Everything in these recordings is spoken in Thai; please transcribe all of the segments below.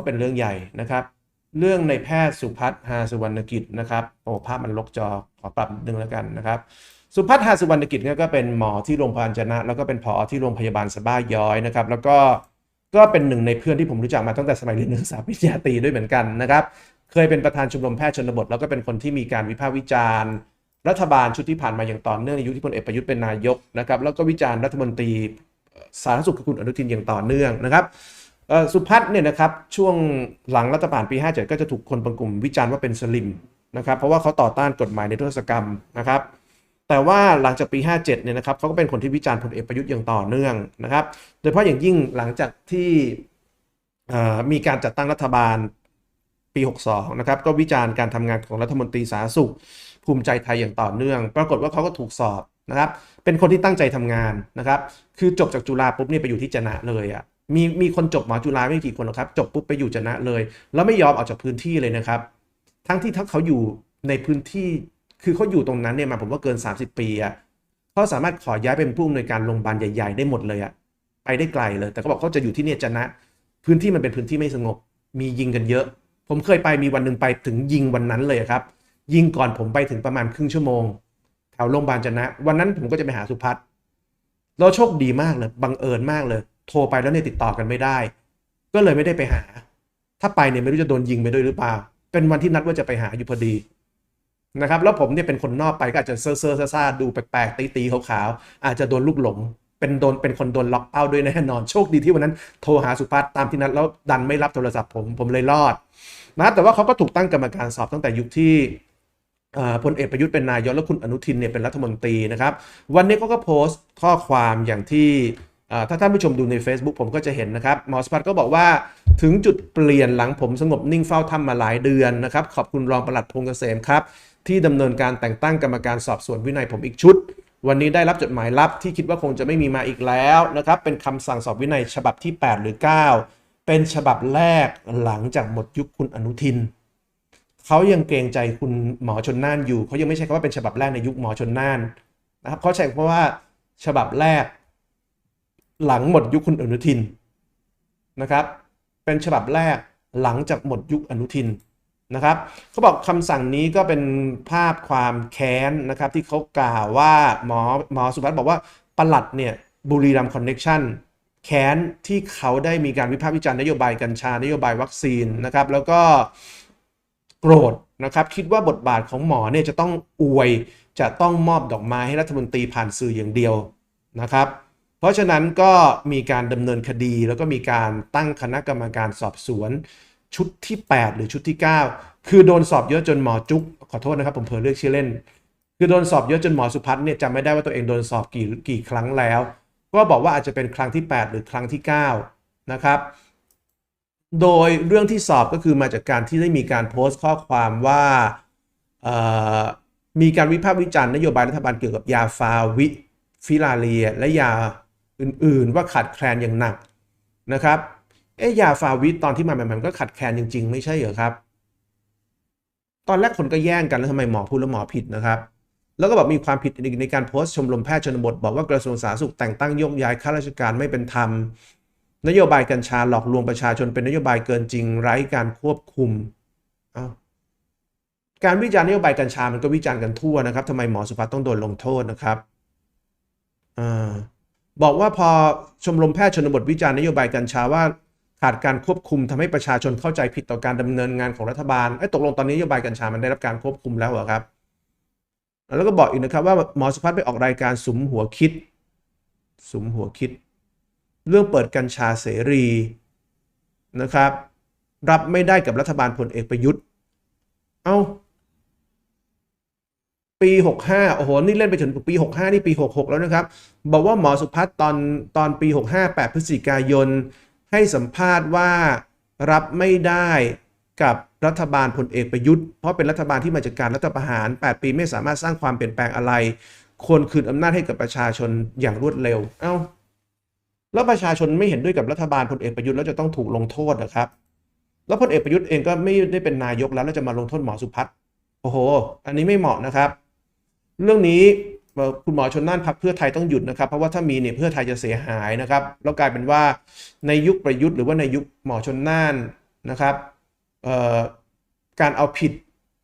ราะเป็นเรื่องใหญ่นะครับ เรื่องในแพทย์สุพัฒน์หาสุวรรณกิจนะครับโอ้ภาพมันลกจอขอปรับนิดนึงแล้วกันนะครับ สุพัฒน์หาสุวรรณกิจเนี่ยก็เป็นหมอที่โรงพยาบาลจนะ แล้วก็เป็นผอที่โรงพยาบาลสบ้าย้อยนะครับ แล้วก็ก็เป็นหนึ่งในเพื่อนที่ผมรู้จักมาตั้งแต่สมัยเรียนนักศึกษาปริญญาตรีด้วยเหมือนกันนะครับ เคยเป็นประธานชมรมแพทย์ชนบท แล้วก็เป็นคนที่มีการวิพากษ์วิจารณ์ รัฐบาลชุดที่ผ่านมาอย่างต่อเนื่องในยุคที่พลเอกประยุทธ์เป็นนายกนะครับแล้วก็วิจารณ์รัฐมนตรีสาธารณสุขคุณอนุทินอย่างต่อเนื่องนะครับ สุพัฒน์เนี่ยนะครับช่วงหลังรัฐประหารปี 57 ก็จะถูกคนบางกลุ่มวิจารณ์ว่าเป็นสลิมนะครับเพราะว่าเขาต่อต้านกฎหมายในทศกรรมนะครับแต่ว่าหลังจากปี 57 เนี่ยนะครับเขาก็เป็นคนที่วิจารณ์พลเอกประยุทธ์อย่างต่อเนื่องนะครับโดยเฉพาะอย่างยิ่งหลังจากที่มีการจัดตั้งรัฐบาลปี 62 นะครับก็วิจารณ์การทำงานของรัฐมนตรีสาธารณสุข ภูมิใจไทยอย่างต่อเนื่อง ปรากฏว่าเขาก็ถูกสอบนะครับเป็นคนที่ตั้งใจทำงานนะครับคือจบจากจุฬาปุ๊บเนี่ยไปอยู่ที่จนะเลยอะ มีมีคนจบหมอจุฬาไม่กี่คนหรอกครับ จบปุ๊บไปอยู่จนะเลย แล้วไม่ยอมออกจากพื้นที่เลยนะครับ ทั้งที่ถ้าเขาอยู่ในพื้นที่คือเขาอยู่ตรงนั้นเนี่ยมาผมว่าเกิน 30 ปีอะ่ะเขาสามารถขอย้ายเป็นผู้อำนวยการโรงพยาบาลใหญ่ๆ ได้หมดเลยอะ่ะไปได้ไกลเลย แต่เขาบอกเขาจะอยู่ที่เนี่ยจนะ พื้นที่มันเป็นพื้นที่ไม่สงบ มียิงกันเยอะ ผมเคยไปมีวันหนึ่งไปถึงยิงวันนั้นเลยครับ ยิงก่อนผมไปถึงประมาณครึ่งชั่วโมงแถวโรงพยาบาลจนะ วันนั้นผมก็จะไปหาสุพัฒน์เราโชคดีมากเลยบังเอิญมากเลย โทรไปแล้วเนี่ยติดต่อกันไม่ได้ ก็เลยไม่ได้ไปหา ถ้าไปเนี่ยไม่รู้จะโดนยิงไปด้วยหรือเปล่า เป็นวันที่นัดว่าจะไปหาอยู่พอดีนะครับแล้วผมเนี่ยเป็นคนนอกไปก็อาจจะเซ่อเซ่อซ่าดูแปลกๆ ตีตีๆขาวๆอาจจะโดนลูกหลง เป็นโดนเป็นคนโดนล็อกเป้าด้วยแน่นอนโชคดีที่วันนั้นโทรหาสุพัฒน์ตามที่นัดแล้วดันไม่รับโทรศัพท์ผมผมเลยรอดนะครับแต่ว่าเขาก็ถูกตั้งกรรมการสอบตั้งแต่ยุคที่พลเอกประยุทธ์เป็นนายกแล้วคุณอนุทินเนี่ยเป็นรัฐมนตรีนะครับ วันนี้เขาก็โพสต์ข้อความอย่างที่ ถ้าท่านผู้ชมดูใน Facebook ผมก็จะเห็นนะครับหมอสพัฒน์ก็บอกว่าถึงจุดเปลี่ยนหลังผมสงบนิ่งเฝ้าถ้ำมาหลายเดือนนะครับ ขอบคุณรองปลัดพงษ์เกษมครับ ที่ดำเนินการแต่งตั้งกรรมการสอบสวนวินัยผมอีกชุด วันนี้ได้รับจดหมายลับที่คิดว่าคงจะไม่มีมาอีกแล้วนะครับ เป็นคำสั่งสอบวินัยฉบับที่ 8 หรือ 9 เป็นฉบับแรกหลังจากหมดยุคคุณอนุทินเขายังเกรงใจคุณหมอชนน่านอยู่เขายังไม่ใช่คำว่าเป็นฉบับแรกในยุคหมอชนน่านนะครับเขาใช้เพราะว่าฉบับแรก หลังหมดยุคคุณอนุทินนะครับ เป็นฉบับแรกหลังจากหมดยุคอนุทินนะครับเขาบอกคำสั่งนี้ก็เป็นภาพความแค้นนะครับที่เขากล่าวว่าหมอหมอสุภัฒน์บอกว่าปลัดเนี่ยบุรีรัมย์คอนเน็ชันแค้นที่เขาได้มีการวิพากษ์วิจารณ์นโยบายกัญชานโยบายวัคซีนนะครับ แล้วก็โกรธนะครับ คิดว่าบทบาทของหมอเนี่ยจะต้องอวยจะต้องมอบดอกไม้ให้รัฐมนตรีผ่านสื่ออย่างเดียวนะครับ เพราะฉะนั้นก็มีการดำเนินคดีแล้วก็มีการตั้งคณะกรรมการสอบสวนชุดที่ 8 หรือชุดที่ 9 คือโดนสอบเยอะจนหมอจุกขอโทษนะครับผมเผลอเลือกชื่อเล่น คือโดนสอบเยอะจนหมอสุพัฒน์เนี่ยจำไม่ได้ว่าตัวเองโดนสอบกี่กี่ครั้งแล้ว ก็บอกว่าอาจจะเป็นครั้งที่ 8 หรือครั้งที่ 9 นะครับ โดยเรื่องที่สอบก็คือมาจากการที่ได้มีการโพสต์ข้อความว่ามีการวิพากษ์วิจารณ์นโยบายรัฐบาลเกี่ยวกับยาฟาวิฟิลาเรีย และยา อื่นๆ ว่าขาดแคลนอย่างหนักนะครับ เอ๊ยาฟาวิตอนที่มาใหม่ๆมันก็ขาดแคลนจริง ๆ ไม่ใช่เหรอครับ ตอนแรกคนก็แย่งกันแล้วทำไมหมอพูดแล้วหมอผิดนะครับ แล้วก็บอกมีความผิดในการโพสต์ชมรมแพทย์ชนบท บอกว่ากระทรวงสาธารณสุขแต่งตั้งโยกย้ายข้าราชการไม่เป็นธรรม นโยบายกัญชาหลอกลวงประชาชนเป็นนโยบายเกินจริง ไร้การควบคุมเอาการวิจารณ์นโยบายกัญชา มันก็วิจารณ์กันทั่วนะครับทำไมหมอสุภัฒน์ต้องโดนลงโทษนะครับ อ่า บอกว่าพอชมรมแพทย์ชนบทวิจารณ์นโยบายกัญชาว่าขาดการควบคุมทำให้ประชาชนเข้าใจผิดต่อการดำเนินงานของรัฐบาลไอ้ตกลงตอนนี้นโยบายกัญชามันได้รับการควบคุมแล้วเหรอครับ แล้วก็บอกอีกนะครับว่าหมอสุภัฒน์ไปออกรายการสุมหัวคิด สุมหัวคิด เรื่องเปิดกัญชาเสรีนะครับ รับไม่ได้กับรัฐบาลพลเอกประยุทธ์ เอา ปี 65 โอ้โห นี่เล่นไปถึงปี 65 นี่ปี 66 แล้วนะครับ บอกว่าหมอสุพัฒน์ตอนตอนปี 65 8 พฤศจิกายน ให้สัมภาษณ์ว่ารับไม่ได้กับรัฐบาลพลเอกประยุทธ์ เพราะเป็นรัฐบาลที่มาจากการรัฐประหาร 8 ปีไม่สามารถสร้างความเปลี่ยนแปลงอะไร ควรคืนอำนาจให้กับประชาชนอย่างรวดเร็ว เอ้า แล้วประชาชนไม่เห็นด้วยกับรัฐบาลพลเอกประยุทธ์แล้วจะต้องถูกลงโทษนะครับ แล้วพลเอกประยุทธ์เองก็ไม่ได้เป็นนายกแล้วแล้วจะมาลงโทษหมอสุพัฒน์ โอ้โห อันนี้ไม่เหมาะนะครับ เรื่องนี้คุณหมอชนน่านพักเพื่อไทยต้องหยุดนะครับ เพราะว่าถ้ามีเนี่ยเพื่อไทยจะเสียหายนะครับ แล้วกลายเป็นว่าในยุคประยุทธ์หรือว่าในยุคหมอชนน่านนะครับการเอาผิด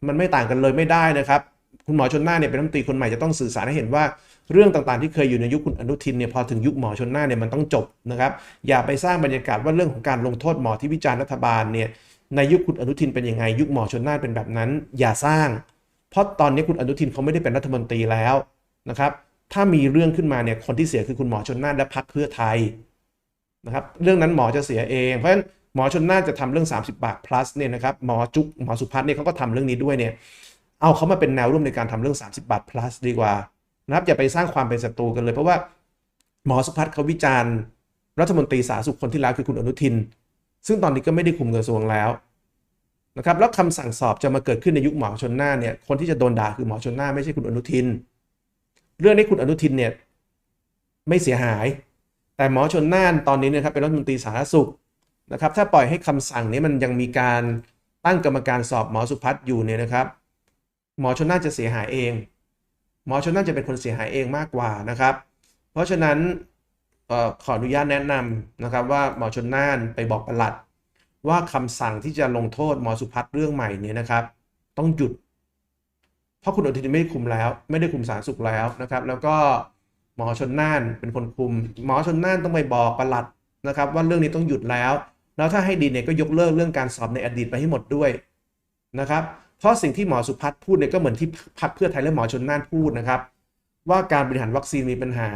มันไม่ต่างกันเลยไม่ได้นะครับ คุณหมอชนน่านเนี่ยเป็นรัฐมนตรีคนใหม่จะต้องสื่อสารให้เห็นว่าเรื่องต่างๆที่เคยอยู่ในยุคคุณอนุทินเนี่ยพอถึงยุคหมอชนน่านเนี่ยมันต้องจบนะครับ อย่าไปสร้างบรรยากาศว่าเรื่องของการลงโทษหมอที่วิจารณ์รัฐบาลเนี่ยในยุคคุณอนุทินเป็นยังไงยุคหมอชนน่านเป็นแบบนั้น อย่าสร้าง ราะตอนนี้คุณอนุทินเขาไม่ได้เป็นรัฐมนตรีแล้วนะครับ ถ้ามีเรื่องขึ้นมาเนี่ยคนที่เสียคือคุณหมอชนน่านและพรรคเพื่อไทยนะครับ เรื่องนั้นหมอจะเสียเอง เพราะฉะนั้นหมอชนน่านจะทำเรื่อง 30 บาท plus เนี่ยนะครับหมอจุกหมอสุพัฒน์เนี่ยเขาก็ทำเรื่องนี้ด้วยเนี่ยเอาเขามาเป็นแนวร่วมในการทำเรื่อง 30 บาท plus ดีกว่านะครับอย่าไปสร้างความเป็นศัตรูกันเลย เพราะว่าหมอสุพัฒน์เขาวิจารณ์ รัฐมนตรีสาธารณสุขคนที่แล้วคือคุณอนุทิน ซึ่งตอนนี้ก็ไม่ได้คุมกระทรวงแล้ว นะครับแล้วคำสั่งสอบจะมาเกิดขึ้นในยุคหมอชนน่านเนี่ยคนที่จะโดนด่าคือหมอชนน่านไม่ใช่คุณอนุทิน เรื่องนี้คุณอนุทินเนี่ยไม่เสียหาย แต่หมอชนน่านตอนนี้เนะครับเป็นรัฐมนตรีสาธารณสุขนะครับถ้าปล่อยให้คำสั่งนี้มันยังมีการตั้งกรรมการสอบหมอสุพัฒน์อยู่เนี่ยนะครับ หมอชนน่านจะเสียหายเอง หมอชนน่านจะเป็นคนเสียหายเองมากกว่านะครับ เพราะฉะนั้นออขออนุญาตแนะนำนะครับว่าหมอชนน่านไปบอกปลัด ว่าคำสั่งที่จะลงโทษหมอสุพัฒน์เรื่องใหม่นี่ยนะครับ ต้องหยุด เพราะคุณอนุทินไม่ได้คุมแล้ว ไม่ได้คุมสารสุขแล้วนะครับ แล้วก็หมอชนน่านเป็นคนคุม หมอชนน่านต้องไปบอกประหลัดนะครับ ว่าเรื่องนี้ต้องหยุดแล้ว แล้วถ้าให้ดีเนี่ยก็ยกเลิกเรื่องการสอบในอดีตไปให้หมดด้วยนะครับ เพราะสิ่งที่หมอสุพัฒน์พูดเนี่ยก็เหมือนที่พรรคเพื่อไทยและหมอชนน่านพูดนะครับ ว่าการบริหารวัคซีนมีปัญหา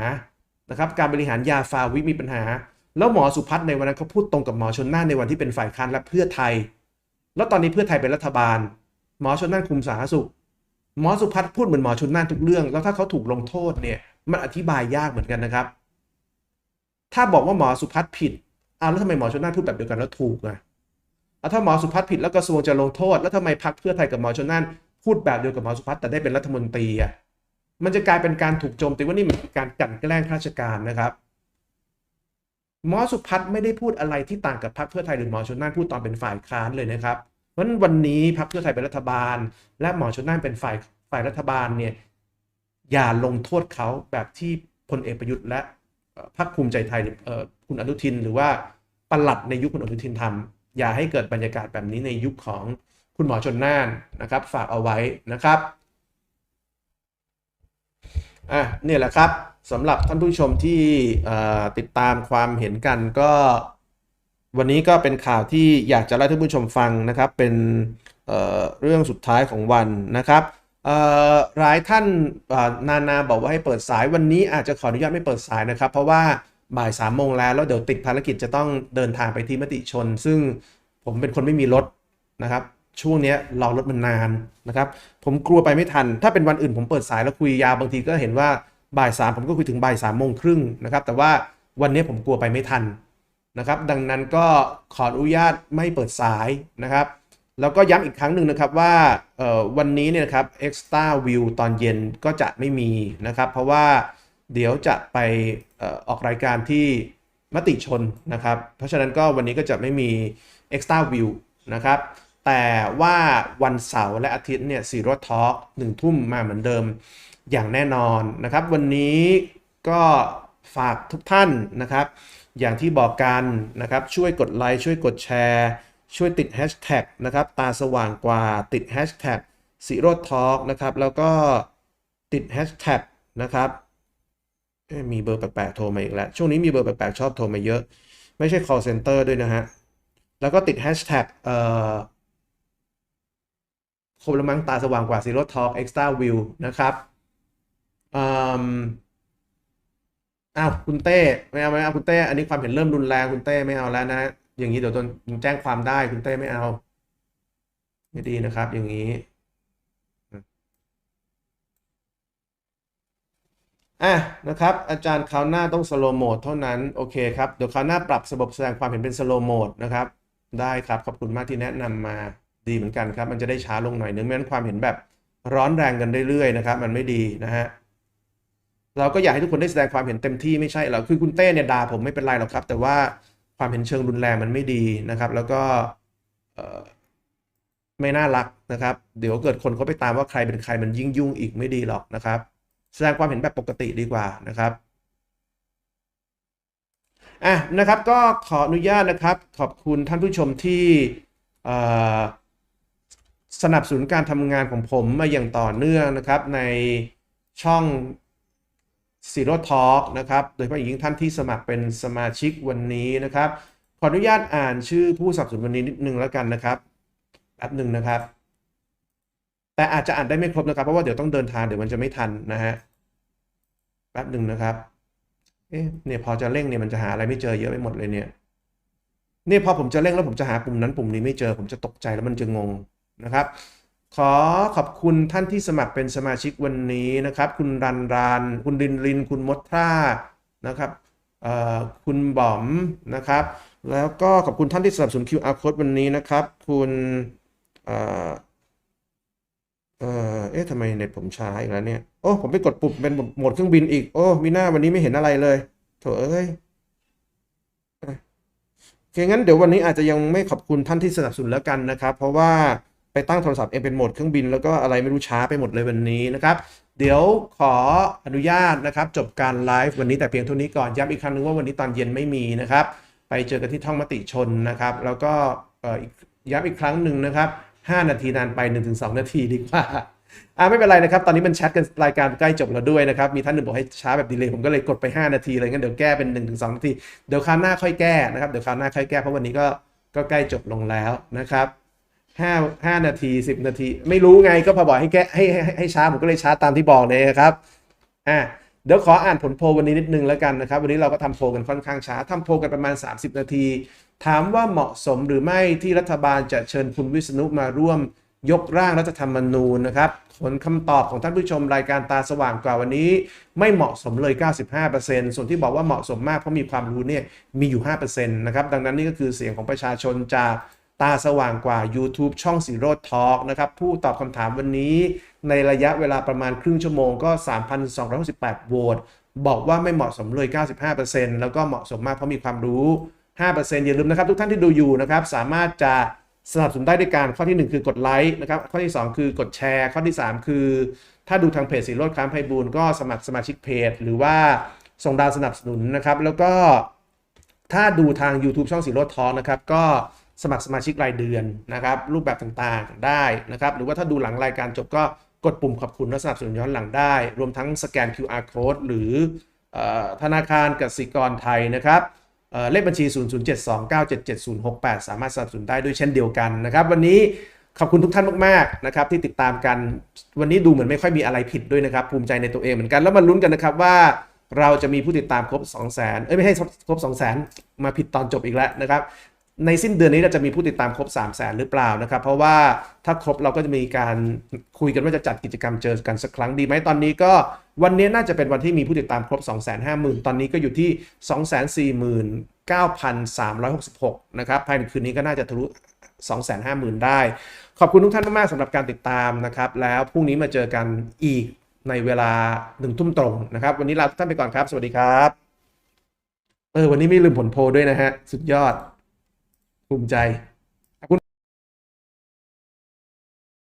นะครับ การบริหารยาฟาวิมีปัญหา แล้วหมอสุพัฒน์ในวันนั้นเขาพูดตรงกับหมอชนน่านในวันที่เป็นฝ่ายค้านและเพื่อไทย แล้วตอนนี้เพื่อไทยเป็นรัฐบาล หมอชนน่านคุมสาธารณสุข หมอสุพัฒน์พูดเหมือนหมอชนน่านทุกเรื่อง แล้วถ้าเขาถูกลงโทษเนี่ยมันอธิบายยากเหมือนกันนะครับ ถ้าบอกว่าหมอสุพัฒน์ผิดอ้าวแล้วทำไมหมอชนน่านพูดแบบเดียวกันแล้วถูกอะอะถ้าหมอสุพัฒน์ผิดแล้วกระทรวงจะลงโทษ แล้วทำไมพรรคเพื่อไทยกับหมอชนน่านพูดแบบเดียวกับหมอสุพัฒน์แต่ได้เป็นรัฐมนตรีอะมันจะกลายเป็นการถูกโจมตีว่านี่มันเป็นการกลั่นแกล้งข้าราชการนะครับ หมอสุพัฒน์ไม่ได้พูดอะไรที่ต่างกับพรรคเพื่อไทยหรือหมอชนน่านพูดตอนเป็นฝ่ายค้านเลยนะครับเพราะฉะนั้นวันนี้พรรคเพื่อไทยเป็นรัฐบาล และหมอชนน่านเป็นฝ่ายฝ่ายรัฐบาลเนี่ยอย่าลงโทษเขาแบบที่พลเอกประยุทธ์และพรรคภูมิใจไทยเอ่อคุณอนุทิน หรือว่าปลัดในยุคคุณอนุทินทำอย่าให้เกิดบรรยากาศแบบนี้ในยุคของคุณหมอชนน่านนะครับ ฝากเอาไว้นะครับอะเนี่ยแหละครับ สำหรับท่านผู้ชมที่ติดตามความเห็นกันก็ วันนี้ก็เป็นข่าวที่อยากจะเล่าให้ท่านผู้ชมฟังนะครับ เป็นเเรื่องสุดท้ายของวันนะครับหลายท่านนานาบอกว่าให้เปิดสายวันนี้อาจจะขออนุญาตไม่เปิดสายนะครับ เพราะว่าบ่ายสามโมงแล้วแล้วเดี๋ยวติดภารกิจจะต้องเดินทางไปที่มติชน ซึ่งผมเป็นคนไม่มีรถนะครับ ช่วงนี้รอรถมันนานนะครับ ผมกลัวไปไม่ทัน ถ้าเป็นวันอื่นผมเปิดสายแล้วคุยยาวบางทีก็เห็นว่า บ่ายสามผมก็คุยถึงบ่ายสามโมงครึ่งนะครับ แต่ว่าวันนี้ผมกลัวไปไม่ทันนะครับ ดังนั้นก็ขออนุญาตไม่เปิดสายนะครับ แล้วก็ย้ำอีกครั้งหนึ่งนะครับว่าวันนี้เนี่ยนะครับ Extra View ตอนเย็นก็จะไม่มีนะครับ เพราะว่าเดี๋ยวจะไปออออกรายการที่มติชนนะครับ เพราะฉะนั้นก็วันนี้ก็จะไม่มี Extra View นะครับ แต่ว่าวันเสาร์และอาทิตย์เนี่ยซีร่ทอล์กหนึ่งทุ่มมาเหมือนเดิม อย่างแน่นอนนะครับ วันนี้ก็ฝากทุกท่านนะครับ อย่างที่บอกกันนะครับ ช่วยกดไลค์ช่วยกดแชร์ ช่วยติดแฮชแท็กนะครับ ตาสว่างกว่าติดแฮชแท็กซีโร่ทอล์กนะครับ แล้วก็ติดแฮชแท็กนะครับมีเบอร์แปลกๆโทรมาอีกแล้ว ช่วงนี้มีเบอร์แปลกๆชอบโทรมาเยอะ ไม่ใช่ call center ด้วยนะฮะ แล้วก็ติดแฮชแท็กเอ่อคมละมังตาสว่างกว่า Zero Talk Extra View นะครับ อ้าวคุณเต้ไม่เอาไม่เอาคุณเต้ อันนี้ความเห็นเริ่มรุนแรงคุณเต้ไม่เอาแล้วนะ อย่างนี้เดี๋ยวโดนแจ้งความได้คุณเต้ไม่เอา ไม่ดีนะครับ อย่างนี้อะนะครับ อาจารย์คราวหน้าต้องสโลโหมดเท่านั้น โอเคครับ เดี๋ยวคราวหน้าปรับระบบแสดงความเห็นเป็นสโลโหมดนะครับ ได้ครับ ขอบคุณมากที่แนะนำมาดีเหมือนกันครับ มันจะได้ช้าลงหน่อยนึงไม่งั้นความเห็นแบบร้อนแรงกันเรื่อยๆนะครับ มันไม่ดีนะฮะ เราก็อยากให้ทุกคนได้แสดงความเห็นเต็มที่ไม่ใช่หรอกคือคุณเต้เนี่ยด่าผมไม่เป็นไรหรอกครับ แต่ว่าความเห็นเชิงรุนแรงมันไม่ดีนะครับ แล้วก็ไม่น่ารักนะครับ เดี๋ยวเกิดคนเขาไปตามว่าใครเป็นใครมันยิ่งยุ่งอีกไม่ดีหรอกนะครับ แสดงความเห็นแบบปกติดีกว่านะครับอะนะครับก็ขออนุญาตนะครับ ขอบคุณท่านผู้ชมที่สนับสนุนการทำงานของผมมาอย่างต่อเนื่องนะครับในช่อง Zero Talk นะครับ โดยเฉพาะอย่างยิ่งท่านที่สมัครเป็นสมาชิกวันนี้นะครับ ขออนุญาตอ่านชื่อผู้สนับสนุนวันนี้นิดนึงแล้วกันนะครับแป๊บหนึ่งนะครับ แต่อาจจะอ่านได้ไม่ครบนะครับ เพราะว่าเดี๋ยวต้องเดินทางเดี๋ยวมันจะไม่ทันนะฮะ แป๊บหนึ่งนะครับ เอ๊ะ เนี่ยพอจะเร่งเนี่ยมันจะหาอะไรไม่เจอเยอะไปหมดเลยเนี่ย เนี่ยพอผมจะเร่งแล้วผมจะหาปุ่มนั้นปุ่มนี้ไม่เจอ ผมจะตกใจแล้วมันจะงงนะครับ ขอขอบคุณท่านที่สมัครเป็นสมาชิกวันนี้นะครับ คุณรันรัน คุณรินริน คุณมดท่านะครับคุณบอมนะครับ แล้วก็ขอบคุณท่านที่สนับสนุน QR code วันนี้นะครับ คุณเอ่อเอ่อเอ๊ะทำไมเน็ตผมช้าอีกแล้วเนี่ย โอ้ผมไปกดปุ่มเป็นโหมดเครื่องบินอีก โอ้มีหน้าวันนี้ไม่เห็นอะไรเลยโถเอ้ยโอเคงั้นเดี๋ยววันนี้อาจจะยังไม่ขอบคุณท่านที่สนับสนุนแล้วกันนะครับ เพราะว่า ไปตั้งโทรศัพท์เองเป็นโหมดเครื่องบินแล้วก็อะไรไม่รู้ช้าไปหมดเลยวันนี้นะครับ เดี๋ยวขออนุญาตนะครับ จบการไลฟ์วันนี้แต่เพียงเท่านี้ก่อนย้ำอีกครั้งหนึงว่าวันนี้ตอนเย็นไม่มีนะครับ ไปเจอกันที่ท่องมติชนนะครับ แล้วก็อีกย้ำอีกครั้งหนึ่งนะครับ 5 นาทีนานไป 1-2 นาทีดีกว่าอ่าไม่เป็นไรนะครับ ตอนนี้มันแชทกันรายการใกล้จบแล้วด้วยนะครับ มีท่านหนึ่งบอกให้ช้าแบบดีเลยผมก็เลยกดไป 5 นาทีเลยงั้นเดี๋ยวแก้เป็น 1-2 นาที เดี๋ยวคราวหน้าค่อยแก้นะครับ เดี๋ยวคราวหน้าค่อยแก้เพราะวันนี้ก็ก็ใกล้จบลงแล้วนะครับ ห้าห้านาที10นาที ไม่รู้ไงก็พอบอกให้แก้ให้ให้ให้ช้าผมก็เลยช้าตามที่บอกเลยครับอ่าเดี๋ยวขออ่านผลโพลวันนี้นิดนึงแล้วกันนะครับ วันนี้เราก็ทำโพลกันค่อนข้างช้าทำโพลกันประมาณ 30 นาที ถามว่าเหมาะสมหรือไม่ที่รัฐบาลจะเชิญคุณวิษณุมาร่วมยกร่างรัฐธรรมนูญนะครับผลคำตอบของท่านผู้ชมรายการตาสว่างกว่าวันนี้ ไม่เหมาะสมเลย 95%ส่วนที่บอกว่าเหมาะสมมากเพราะมีความรู้เนี่ยมีอยู่ 5%นะครับดังนั้นนี่ก็คือเสียงของประชาชนจาก ตาสว่างกว่า YouTube ช่องสีโรดทอล์กนะครับผู้ตอบคำถามวันนี้ในระยะเวลาประมาณครึ่งชั่วโมงก็ 3,268โหวตบอกว่าไม่เหมาะสมเลย 95%แล้วก็เหมาะสมมากเพราะมีความรู้ 5%อย่าลืมนะครับ ทุกท่านที่ดูอยู่นะครับ สามารถจะสนับสนุนได้ด้วยการข้อทีหนึ่1 คือกดไลค์นะครับ ข้อที่ 2 คือกดแชร์ ข้อที่ 3 คือ ถ้าดูทางเพจสีโรดค้ามไพบูลก็สมัครสมาชิกเพจ หรือว่าส่งดาวสนับสนุนนะครับ แล้วก็ถ้าดูทาง YouTube ช่องสีโรดทอนะครับก็ สมัครสมาชิกรายเดือนนะครับ รูปแบบต่างๆได้นะครับ หรือว่าถ้าดูหลังรายการจบก็กดปุ่มขอบคุณและสนับสนุนย้อนหลังได้ รวมทั้งสแกน QR code หรือเอ่อธนาคารกสิกรไทยนะครับเเลขบัญชี 0072977068 สามารถสนับสนุนได้ด้วยเช่นเดียวกันนะครับ วันนี้ขอบคุณทุกท่านมากๆนะครับที่ติดตามกัน วันนี้ดูเหมือนไม่ค่อยมีอะไรผิดด้วยนะครับ ภูมิใจในตัวเองเหมือนกันแล้วมาลุ้นกันนะครับว่าเราจะมีผู้ติดตามครบ 2 0 0 0 0 0เอ้ยไม่ให้ครบ 2 0 0 0 0 0 มาผิดตอนจบอีกแล้วนะครับ ในสิ้นเดือนนี้เราจะมีผู้ติดตามครบ 3 0 0 0 0 0หรือเปล่านะครับ เพราะว่าถ้าครบเราก็จะมีการคุยกันว่าจะจัดกิจกรรมเจอกันสักครั้งดีไหมตอนนี้ก็วันนี้น่าจะเป็นวันที่มีผู้ติดตามครบ 2 5 0 0 0 0 ตอนนี้ก็อยู่ที่ 249,366 นะครับ ภายในคืนนี้ก็น่าจะทะลุ 250,000 ได้ ขอบคุณทุกท่านมาก ๆสำหรับการติดตามนะครับ แล้วพรุ่งนี้มาเจอกันอีกในเวลาหนึ่งทุ่มตรงนะครับ วันนี้ลาทุกท่านไปก่อนครับ สวัสดีครับ เออ วันนี้ไม่ลืมผลโพลด้วยนะฮะ สุดยอด ภูมิใจ